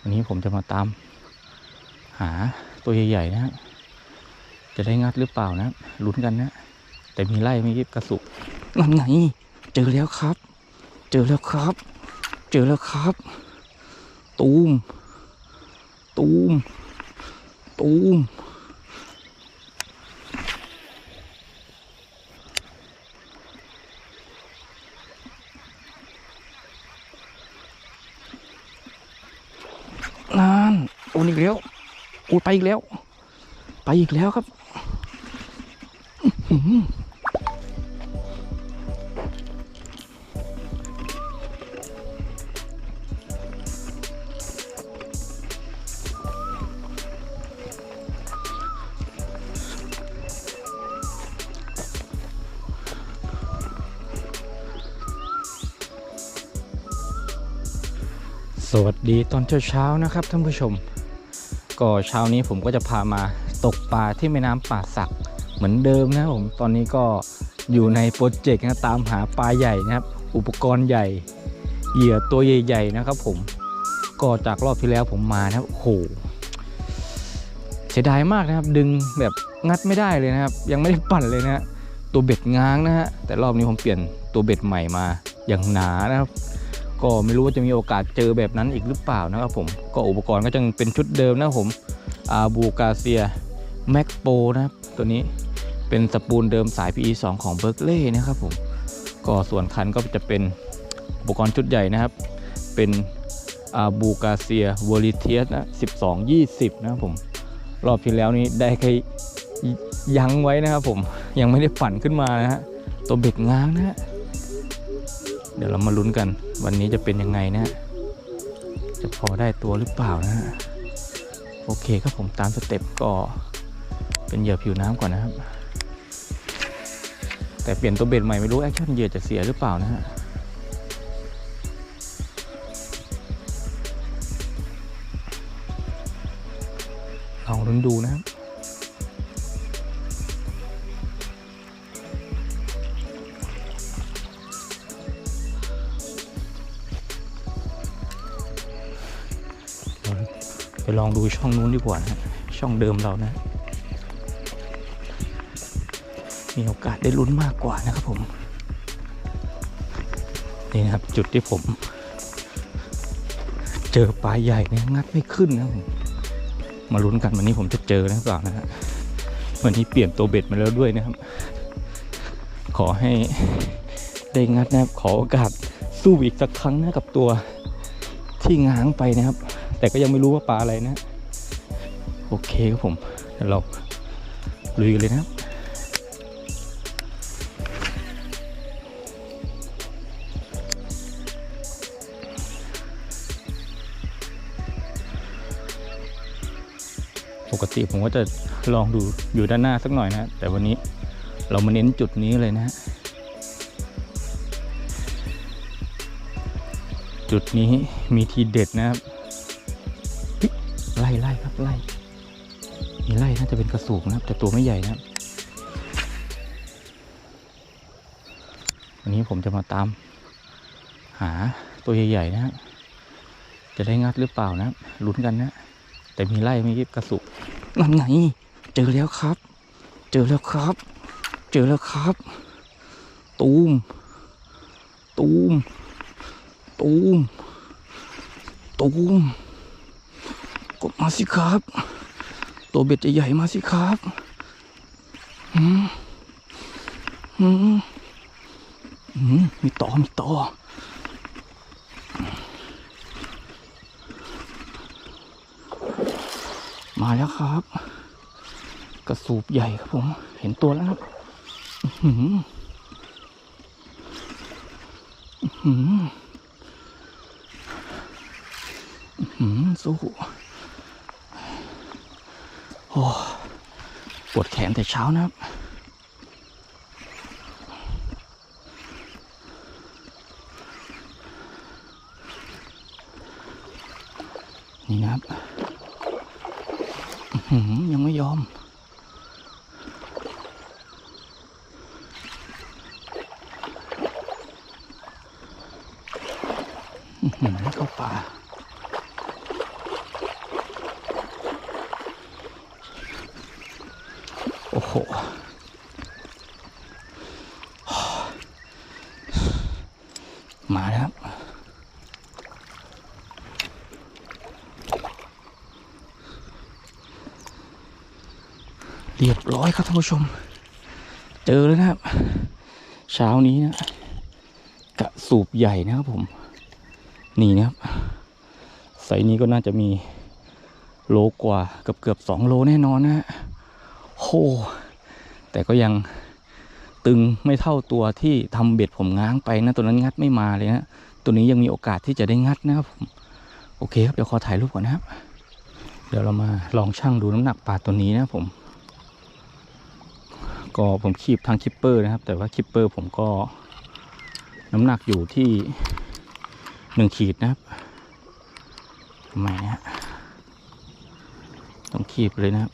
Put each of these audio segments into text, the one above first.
วันนี้ผมจะมาตาม หาตัวใหญ่ๆนะฮะจะได้งัดหรือเปล่านะลุ้นกันนะ แต่มีไล่ไม่ยิบกระสุกนั่นไงเจอแล้วครับ เจอแล้วครับ เจอแล้วครับ ตูมตูมตูม นา นอีกแล้วโอนไปอีกแล้ว ไปอีกแล้วครับสวัสดีตอนเช้าๆนะครับท่านผู้ชม ก็เช้านี้ผมก็จะพามาตกปลาที่แม่น้ำป่าสักเหมือนเดิมนะครับผมตอนนี้ก็อยู่ในโปรเจกต์นะตามหาปลาใหญ่นะครับ อุปกรณ์ใหญ่ เหยื่อตัวใหญ่ๆนะครับ ผมก็จากรอบที่แล้วผมมานะครับโอ้โหเสียดายมากนะครับ ดึงแบบงัดไม่ได้เลยนะครับ ยังไม่ได้ปั่นเลยนะฮะตัวเบ็ดง้างนะฮะแต่รอบนี้ผมเปลี่ยนตัวเบ็ดใหม่มาอย่างหนานะครับ ก็ไม่รู้ว่าจะมีโอกาสเจอแบบนั้นอีกหรือเปล่านะครับผมก็อุปกรณ์ก็จะเป็นชุดเดิมนะผมอาบูกาเซียแม็กโปนะครับตัวนี้เป็นสปูลเดิมสาย PE 2 ของเบิร์กเล่นะครับผมก็ส่วนคันก็จะเป็นอุปกรณ์ชุดใหญ่นะครับ เป็นอาบูกาเซียวอลิเทียสนะ12 20 นะครับผมรอบที่แล้วนี้ได้แค่ยั้งไว้นะครับผมยังไม่ได้ปั่นขึ้นมานะฮะตัวเบ็ดง้างนะฮะ เดี๋ยวเรามาลุ้นกัน วันนี้จะเป็นยังไงนะจะพอได้ตัวหรือเปล่านะฮะโอเคครับผมตามสเต็ปก็เป็นเหยื่อผิวน้ำก่อนนะครับ แต่เปลี่ยนตัวเบ็ดใหม่ไม่รู้แอคชั่นเหยื่อจะเสียหรือเปล่านะฮะลองลุ้นดูนะครับ ลองดูช่องนู้นดีกว่านะฮะช่องเดิมเรานะ มีโอกาสได้ลุ้นมากกว่านะครับผม นี่นะครับจุดที่ผม เจอปลาใหญ่เนี่ยงัดไม่ขึ้นนะผมมาลุ้นกันวันนี้ผมจะเจอหรือเปล่านะฮะวันนี้เปลี่ยนตัวเบ็ดมาแล้วด้วยนะครับ ขอให้ได้งัดนะครับขอโอกาสสู้อีกสักครั้งนะกับตัวที่ง้างไปนะครับ แต่ก็ยังไม่รู้ว่าปลาอะไรนะ โอเคครับผมเดี๋ยวเราลุยกันเลยนะปกติผมก็จะลองดูอยู่ด้านหน้าสักหน่อยนะ แต่วันนี้เรามาเน้นจุดนี้เลยนะ จุดนี้มีทีเด็ดนะครับ ไล่ไล่ครับไล่มีไล่น่าจะเป็นกระสูบนะครับ แต่ตัวไม่ใหญ่นะวันนี้ผมจะมาตาม หาตัวใหญ่ๆนะครับจะได้งัดหรือเปล่านะลุ้นกันนะ แต่มีไล่ไม่ยิบกระสุกนั่นไง เจอแล้วครับ เจอแล้วครับ เจอแล้วครับ ตูม ตูม ตูม ตูม กดมาสิครับ ตัวเบ็ดจะใหญ่มาสิครับอืมอืมอืมมีต่อมีต่อมาแล้วครับ กระสูบใหญ่ครับผม เห็นตัวแล้วครับอื้อหืออื้อหืออื้อหือสู้ อ้ปวดแขนแต่เช้านะครับ นี่นะครับยังไม่ยอม เข้าป่า โห มาแล้ว เรียบร้อยครับท่านผู้ชม เจอแล้วนะครับ เช้านี้นะ กระสูบใหญ่นะครับผม นี่นะครับไซส์นี้ก็น่าจะมีโลกว่าเกือบเกือบสองโลแน่นอนนะฮะโห แต่ก็ยังตึงไม่เท่าตัวที่ทำเบ็ดผมง้างไปนะตัวนั้นงัดไม่มาเลยนะตัวนี้ยังมีโอกาสที่จะได้งัดนะครับผมโอเคครับเดี๋ยวขอถ่ายรูปก่อนนะครับ เดี๋ยวเรามาลองชั่งดูน้ำหนักปลาตัวนี้นะผม ก็ผมคีบทางคิปเปอร์นะครับ แต่ว่าคิปเปอร์ผมก็น้ำหนักอยู่ที่หนึ่งขีดนะครับทำไมนะฮะต้องคีบเลยนะครับ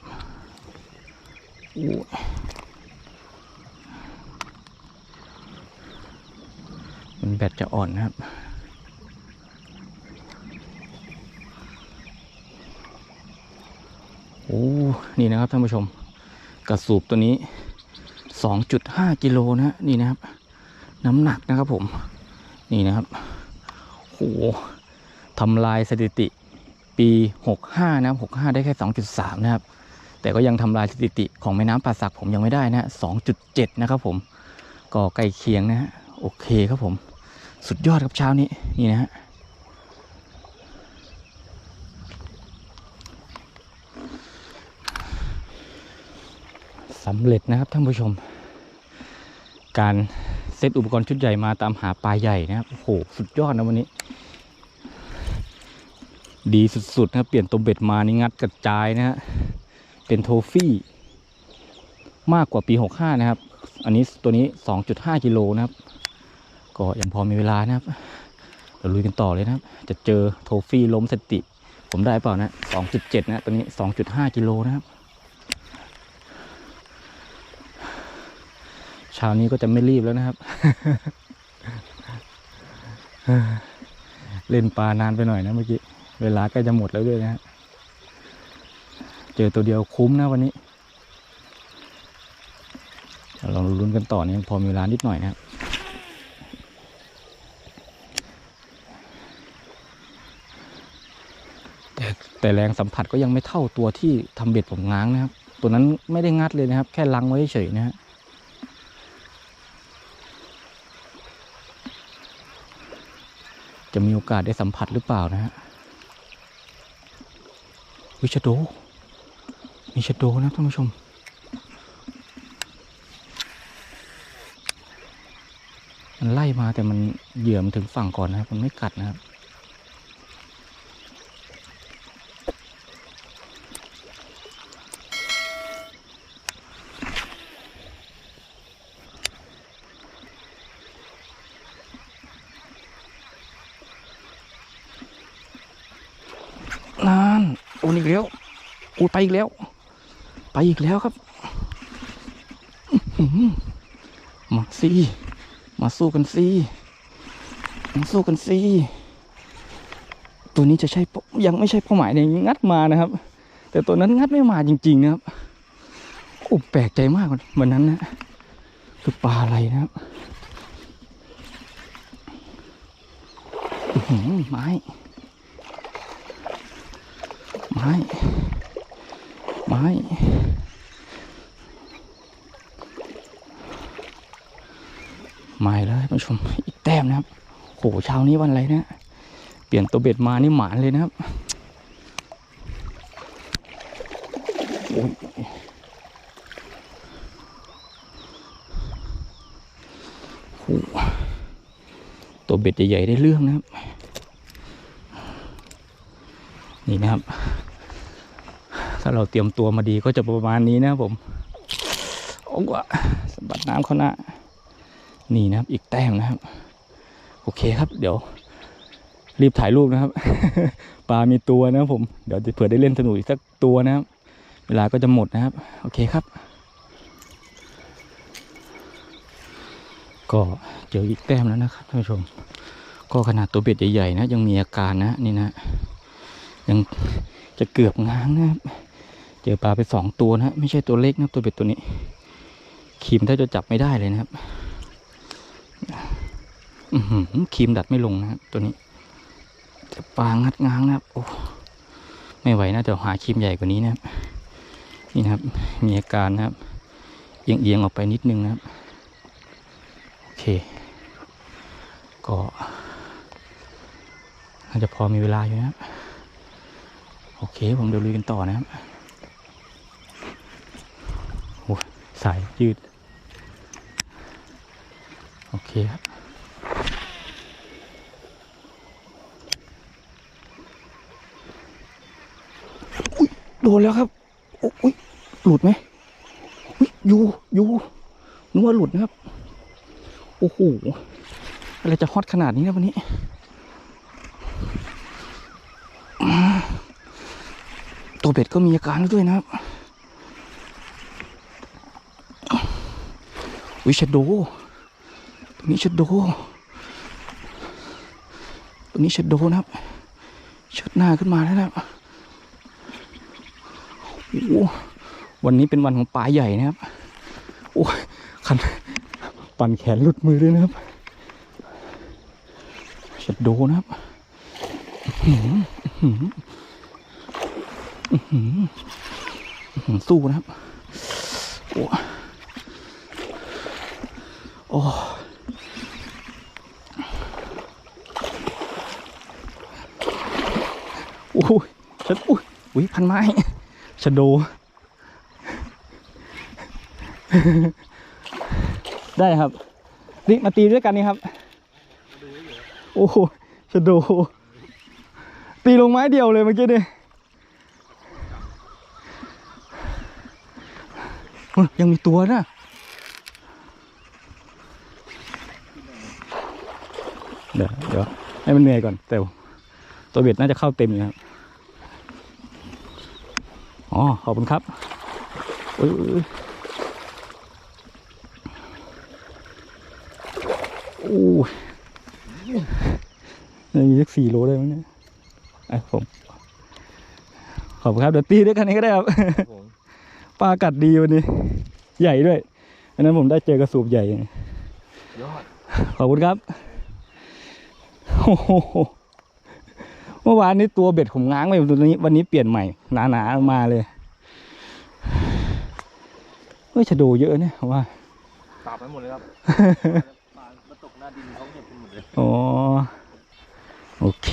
มันแบตจะอ่อนนะครับ โอ้ นี่นะครับท่านผู้ชม กระสูบตัวนี้ 2.5 กิโลนะฮะนี่นะครับ น้ำหนักนะครับผม นี่นะครับโหทำลายสถิติปี 65 นะ65 ได้แค่ 2.3 นะครับ แต่ก็ยังทำลายสถิติของแม่น้ำป่าสักผมยังไม่ได้นะฮะ2.7 นะครับผม ก็ใกล้เคียงนะฮะโอเคครับผม สุดยอดครับเช้านี้นี่นะฮะสำเร็จนะครับท่านผู้ชม การเซตอุปกรณ์ชุดใหญ่มาตามหาปลาใหญ่นะครับโอ้โหสุดยอดนะวันนี้ ดีสุดๆนะครับเปลี่ยนตัวเบ็ดมานี่งัดกระจายนะฮะเป็นโทฟี่ มากกว่าปี 65 นะครับ อันนี้ตัวนี้ 2.5กิโลนะครับ ก็ยังพอมีเวลานะครับเราลุยกันต่อเลยนะครับ จะเจอโทฟี่ล้มสติ ผมได้เปล่านะ2.7นะตัวนี้2.5กิโลนะครับเช้านี้ก็จะไม่รีบแล้วนะครับ เล่นปลานานไปหน่อยนะเมื่อกี้ เวลาใกล้จะหมดแล้วด้วยนะฮะเจอตัวเดียวคุ้มนะวันนี้เดี๋ยวลองลุ้นกันต่อเนี่ยพอมีเวลานิดหน่อยนะครับ แต่แรงสัมผัสก็ยังไม่เท่าตัวที่ทำเบ็ดผมง้างนะครับ ตัวนั้นไม่ได้งัดเลยนะครับ แค่ลังไว้เฉยนะฮะจะมีโอกาสได้สัมผัสหรือเปล่านะฮะวิชโดมีชโดนะท่านผู้ชม มันไล่มาแต่มันเหยื่อมถึงฝั่งก่อนนะครับ มันไม่กัดนะครับ นานโอีกแล้วโอ้ยไปอีกแล้ว ไปอีกแล้วครับมาสิมาสู้กันสิมาสู้กันสิตัวนี้จะใช่ยังไม่ใช่เป้าหมายในงัดมานะครับ แต่ตัวนั้นงัดไม่มาจริง ๆ นะครับโอ้แปลกใจมากวันนั้นนะคือปลาอะไรนะครับอื้อหือไม้ ไม้ ไม้ ไม่แล้วผู้ชม อีกแต้มนะครับ โหเช้านี้วันอะไรนะ เปลี่ยนตัวเบ็ดมานี่หมานเลยนะครับ โอ้ยโหตัวเบ็ดใหญ่ๆได้เรื่องนะครับ นี่นะครับ ถ้าเราเตรียมตัวมาดีก็จะประมาณนี้นะผมโอ้กว่าสบัดน้ำเขาน้านี่นะครับอีกแต้มนะครับ โอเคครับ เดี๋ยวรีบถ่ายรูปนะครับ ปลามีตัวนะผมเดี๋ยวเผื่อได้เล่นสนุกอีกสักตัวนะครับ เวลาก็จะหมดนะครับ โอเคครับ ก็เจออีกแต้มแล้วนะครับท่านผู้ชม ก็ขนาดตัวเบ็ดใหญ่ๆนะ ยังมีอาการนะนี่นะ ยังจะเกือบง้างนะครับ เจอปลาไปสองตัวนะไม่ใช่ตัวเล็กนะตัวเบ็ดตัวนี้คีมแทบจะจับไม่ได้เลยนะครับอือหือครีมดัดไม่ลงนะครับตัวนี้จะปลางัดง้างนะครับโอ้ไม่ไหวนะเดี๋ยวหาคีมใหญ่กว่านี้นะครับนี่นะครับ มีอาการนะครับ เอียงๆออกไปนิดนึงนะครับ โอเค ก็น่าจะพอมีเวลาอยู่นะครับ โอเค ผมเดี๋ยวลุยกันต่อนะครับโอ้ สายยืด โอเคครับอุ้ยโดนแล้วครับอุ้ยหลุดไหมอุ้ยอยู่อยู่นึกว่าหลุดนะครับ โอ้โห อะไรจะฮอตขนาดนี้นะวันนี้ ตัวเบ็ดก็มีอาการด้วยนะครับ วิชโดตัวนี้ชโดตัวนี้ชโดนะครับเชิดหน้าขึ้นมาแล้วนะครับโอ้วันนี้เป็นวันของปลาใหญ่นะครับโอ้ยคันปั่นแขนหลุดมือด้วยนะครับชโดนะครับสู้นะครับโอ้ อ้โอ้ยฉันอุ้ยอุ้ยพันไม้ชะโด ได้ครับ นี่มาตีด้วยกันนี่ครับ โอ้โหชะโด ตีลงไม้เดียวเลยเมื่อกี้ดิเฮ้ยยังมีตัวนะ เดี๋ยวเดี๋ยวให้มันเหนื่อยก่อนแต่ตัวเบ็ดน่าจะเข้าเต็มอยู่ครับอ๋อขอบคุณครับเอยเอยโอ้ยนี่มีสักสี่โลได้มั้งเนี่ยไอ้ผมขอบคุณครับเดี๋ยวตีด้วยกันนี้ก็ได้ครับผมปลากัดดีวันนี้ ใหญ่ด้วยอันนั้นผมได้เจอกระสูบใหญ่ยอดขอบคุณครับโอ้โห เมื่อวานนี้ตัวเบ็ดผมง้างไปตัวนี้ วันนี้เปลี่ยนใหม่ หนาๆมาเลยเฮ้ยชะโดเยอะเนี่ยผมว่าตาบไปหมดเลยครับปลามาตกหน้าดินเขาเห็นกันหมดเลยอ๋อโอเค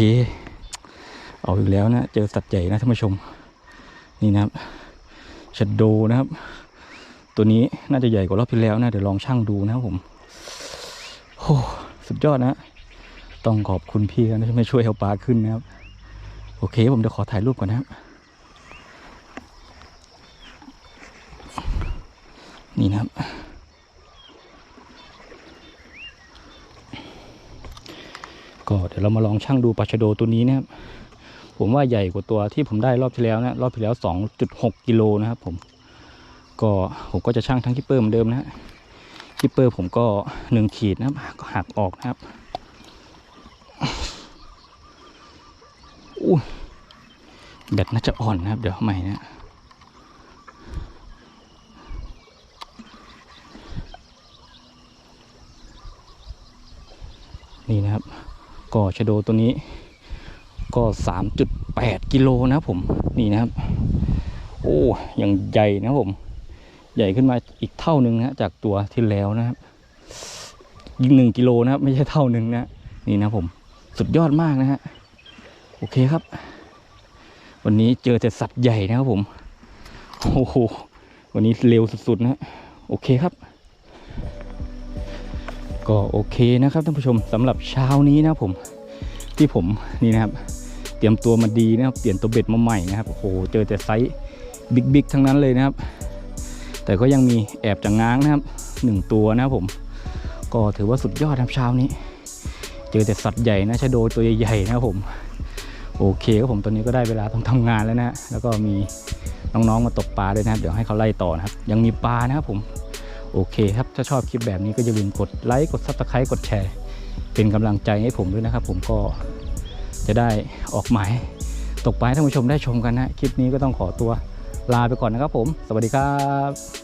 เอาอีกแล้วนะเจอสัตว์ใหญ่นะท่านผู้ชม นี่นะครับชะโดนะครับ ตัวนี้น่าจะใหญ่กว่ารอบที่แล้วนะเดี๋ยวลองชั่งดูนะครับผมโอ้สุดยอดนะ ต้องขอบคุณพี่นะที่มาช่วยเอาปลาขึ้นนะครับ โอเค ผมเดี๋ยวขอถ่ายรูปก่อนนะครับ นี่นะครับ ก็เดี๋ยวเรามาลองชั่งดูปลาชะโดตัวนี้นะครับ ผมว่าใหญ่กว่าตัวที่ผมได้รอบที่แล้วนะ รอบที่แล้ว 2.6 กิโลนะครับผม ก็ผมก็จะชั่งทั้งคิปเปอร์เหมือนเดิมนะฮะคิปเปอร์ผมก็หนึ่งขีดนะครับก็หักออกนะครับอุ้ย แบตน่าจะอ่อนนะครับ เดี๋ยวใหม่นะนี่นะครับก็ชะโดตัวนี้ก็ 3.8 กิโลนะผม นี่นะครับ โอ้ยังใหญ่นะผม ใหญ่ขึ้นมาอีกเท่าหนึ่งนะจากตัวที่แล้วนะครับยิงหนึ่งกิโลนะครับ ไม่ใช่เท่าหนึ่งนะ นี่นะผม สุดยอดมากนะฮะ โอเคครับ วันนี้เจอแต่สัตว์ใหญ่นะครับผม โอ้โห วันนี้เร็วสุดๆนะ โอเคครับ ก็โอเคนะครับท่านผู้ชมสำหรับเช้านี้นะครับผม ที่ผมนี่นะครับ เตรียมตัวมาดีนะครับ เปลี่ยนตัวเบ็ดมาใหม่นะครับ โอ้โห เจอแต่ไซส์บิ๊กๆทั้งนั้นเลยนะครับ แต่ก็ยังมีแอบจะง้างนะครับหนึ่งตัวนะครับผม ก็ถือว่าสุดยอดครับเช้านี้ เจอแต่สัตว์ใหญ่นะชะโดตัวใหญ่ๆนะครับผม โอเคครับผมตอนนี้ก็ได้เวลาต้องทำงานแล้วนะแล้วก็มีน้องๆมาตกปลาด้วยนะครับเดี๋ยวให้เขาไล่ต่อนะครับ ยังมีปลานะครับผมโอเคครับถ้าชอบคลิปแบบนี้ก็อย่าลืมกดไลค์กดซับสไครต์กดแชร์ เป็นกำลังใจให้ผมด้วยนะครับ ผมก็จะได้ออกหมายตกปลาให้ท่านผู้ชมได้ชมกันนะคลิปนี้ก็ต้องขอตัวลาไปก่อนนะครับผม สวัสดีครับ